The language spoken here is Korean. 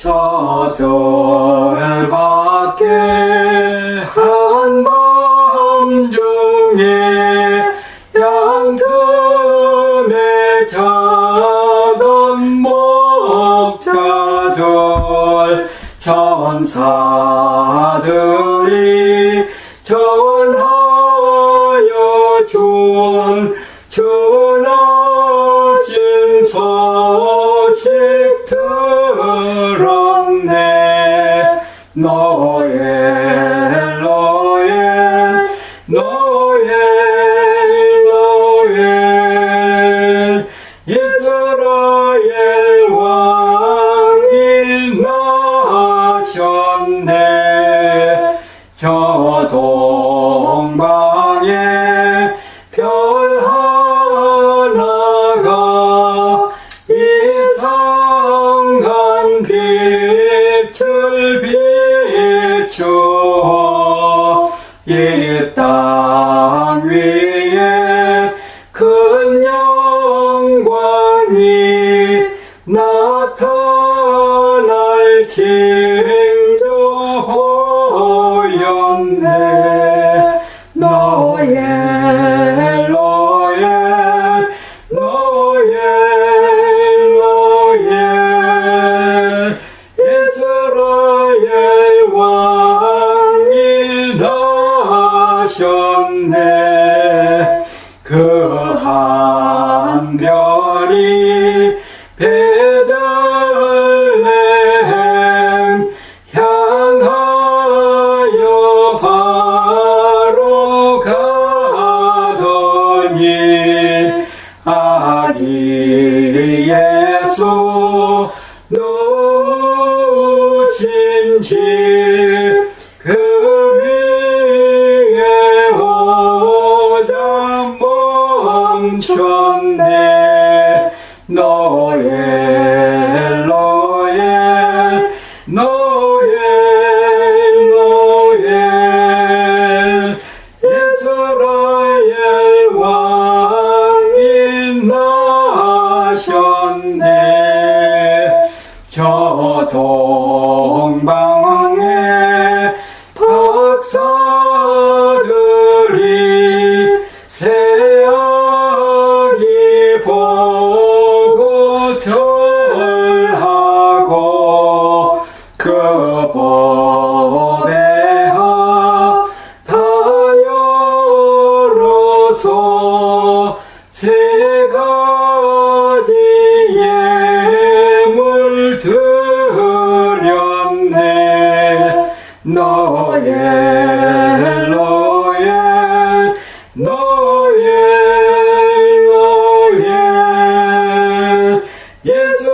저들 밖에 한밤 중에 양틈에 자던 목자들 천사들이 전 들었 이땅 위에 큰 영광이 나타날 징 나셨네. 그 한 별이 베들레헴 향하여 바로 가더니 아기 예수 누우신 집그 멈췄네 노엘 노엘 노엘 노엘 이스라엘 왕이 나셨네. 저 동방에 박사 보고 절하고 그 법에 하여로서 세 가지 예물 드렸네. 너의 Yes,